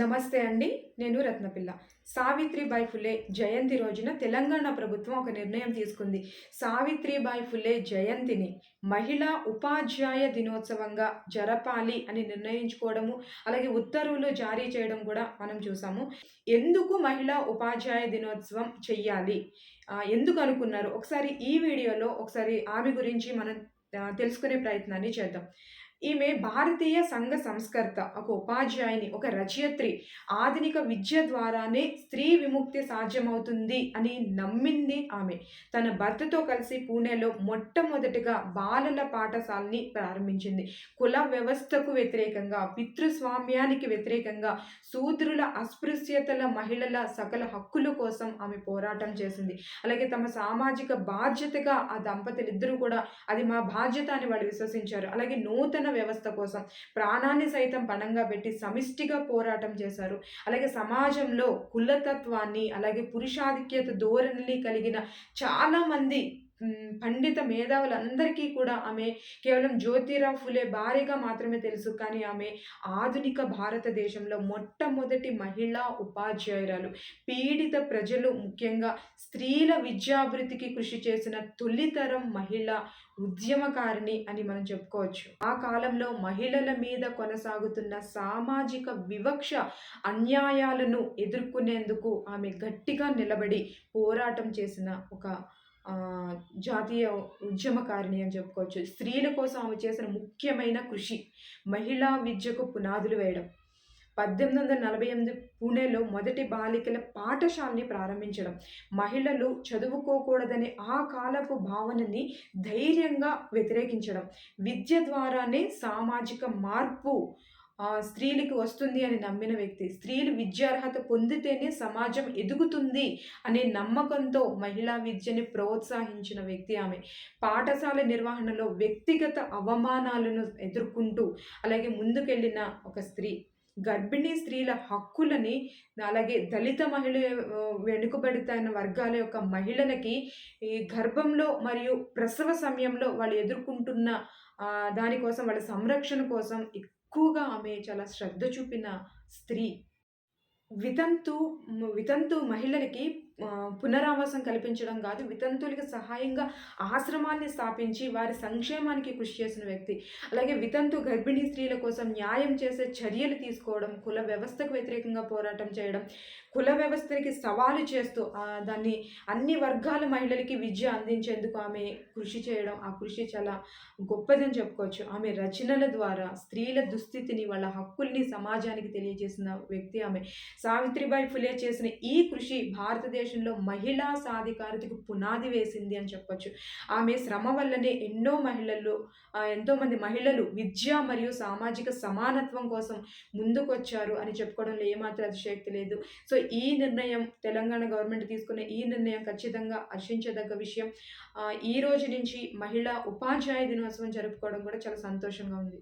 నమస్తే అండి నేను రత్నపిల్ల. సావిత్రిబాయి ఫులే జయంతి రోజున తెలంగాణ ప్రభుత్వం ఒక నిర్ణయం తీసుకుంది. సావిత్రిబాయి ఫులే జయంతిని మహిళా ఉపాధ్యాయ దినోత్సవంగా జరపాలి అని నిర్ణయించుకోవడము అలాగే ఉత్తర్వులు జారీ చేయడం కూడా మనం చూసాము. ఎందుకు మహిళా ఉపాధ్యాయ దినోత్సవం చెయ్యాలి? ఎందుకు అనుకున్నారు? ఒకసారి ఈ వీడియోలో ఒకసారి ఆమె గురించి మనం తెలుసుకునే ప్రయత్నాన్ని చేద్దాం. ఈమె భారతీయ సంఘ సంస్కర్త ఒక ఉపాధ్యాయుని ఒక రచయిత్రి. ఆధునిక విద్య ద్వారానే స్త్రీ విముక్తి సాధ్యమవుతుంది అని నమ్మింది ఆమె. తన భర్తతో కలిసి పూణేలో మొట్టమొదటిగా బాలల పాఠశాలని ప్రారంభించింది. కుల వ్యవస్థకు వ్యతిరేకంగా పితృస్వామ్యానికి వ్యతిరేకంగా శూద్రుల అస్పృశ్యతల మహిళల సకల హక్కుల కోసం ఆమె పోరాటం చేసింది. అలాగే తమ సామాజిక బాధ్యతగా ఆ దంపతులిద్దరూ కూడా అది మా బాధ్యత అని వాళ్ళు విశ్వసించారు. అలాగే నూతన వ్యవస్థ కోసం ప్రాణాన్ని సైతం పణంగా పెట్టి సమిష్టిగా పోరాటం చేశారు. అలాగే సమాజంలో కులతత్వాన్ని అలాగే పురుషాధిక్యత ధోరణిని కలిగిన చాలామంది పండిత మేధావులందరికీ కూడా ఆమె కేవలం జ్యోతిరావు ఫులే భార్యగా మాత్రమే తెలుసు. కానీ ఆమె ఆధునిక భారతదేశంలో మొట్టమొదటి మహిళా ఉపాధ్యాయురాలు. పీడిత ప్రజలు ముఖ్యంగా స్త్రీల విద్యాభివృద్ధికి కృషి చేసిన తొలితరం మహిళ ఉద్యమకారిణి అని మనం చెప్పుకోవచ్చు. ఆ కాలంలో మహిళల మీద కొనసాగుతున్న సామాజిక వివక్ష అన్యాయాలను ఎదుర్కొనేందుకు ఆమె గట్టిగా నిలబడి పోరాటం చేసిన ఒక జాతీయ ఉద్యమకారిణి అని చెప్పుకోవచ్చు. స్త్రీల కోసం ఆమె చేసిన ముఖ్యమైన కృషి మహిళా విద్యకు పునాదులు వేయడం. పద్దెనిమిది వందల నలభై ఎనిమిది పూణేలో మొదటి బాలికల పాఠశాలని ప్రారంభించడం. మహిళలు చదువుకోకూడదనే ఆ కాలపు భావనని ధైర్యంగా వ్యతిరేకించడం. విద్య ద్వారానే సామాజిక మార్పు స్త్రీలకు వస్తుంది అని నమ్మిన వ్యక్తి స్త్రీలు విద్యార్హత పొందితేనే సమాజం ఎదుగుతుంది అనే నమ్మకంతో మహిళా విద్యని ప్రోత్సహించిన వ్యక్తి ఆమె. పాఠశాల నిర్వహణలో వ్యక్తిగత అవమానాలను ఎదుర్కొంటూ అలాగే ముందుకెళ్ళిన ఒక స్త్రీ. గర్భిణీ స్త్రీల హక్కులని అలాగే దళిత మహిళ వెనుకబడితైన వర్గాల యొక్క మహిళలకి ఈ గర్భంలో మరియు ప్రసవ సమయంలో వాళ్ళు ఎదుర్కొంటున్న దానికోసం వాళ్ళ సంరక్షణ కోసం ఎక్కువగా ఆమె చాలా శ్రద్ధ చూపిన స్త్రీ. వితంతు వితంతు మహిళలకి పునరావాసం కల్పించడం కాదు వితంతులకి సహాయంగా ఆశ్రమాన్ని స్థాపించి వారి సంక్షేమానికి కృషి చేసిన వ్యక్తి. అలాగే వితంతు గర్భిణీ స్త్రీల కోసం న్యాయం చేసే చర్యలు తీసుకోవడం కుల వ్యవస్థకు వ్యతిరేకంగా పోరాటం చేయడం కుల వ్యవస్థకి సవాలు చేస్తూ దాన్ని అన్ని వర్గాల మహిళలకి విద్య అందించేందుకు ఆమె కృషి చేయడం ఆ కృషి చాలా గొప్పదని చెప్పుకోవచ్చు. ఆమె రచనల ద్వారా స్త్రీల దుస్థితిని వాళ్ళ హక్కుల్ని సమాజానికి తెలియజేసిన వ్యక్తి ఆమె. సావిత్రిబాయి ఫులే చేసిన ఈ కృషి భారతదేశ భారతదేశంలో మహిళా సాధికారతకు పునాది వేసింది అని చెప్పొచ్చు. ఆమె శ్రమ వల్లనే ఎన్నో మహిళలు ఎంతోమంది మహిళలు విద్య మరియు సామాజిక సమానత్వం కోసం ముందుకొచ్చారు అని చెప్పుకోవడంలో ఏమాత్రం అతిశయక్తి లేదు. సో ఈ నిర్ణయం తెలంగాణ గవర్నమెంట్ తీసుకునే ఈ నిర్ణయం ఖచ్చితంగా హర్షించదగ్గ విషయం. ఈ రోజు నుంచి మహిళా ఉపాధ్యాయ దినోత్సవం జరుపుకోవడం కూడా చాలా సంతోషంగా ఉంది.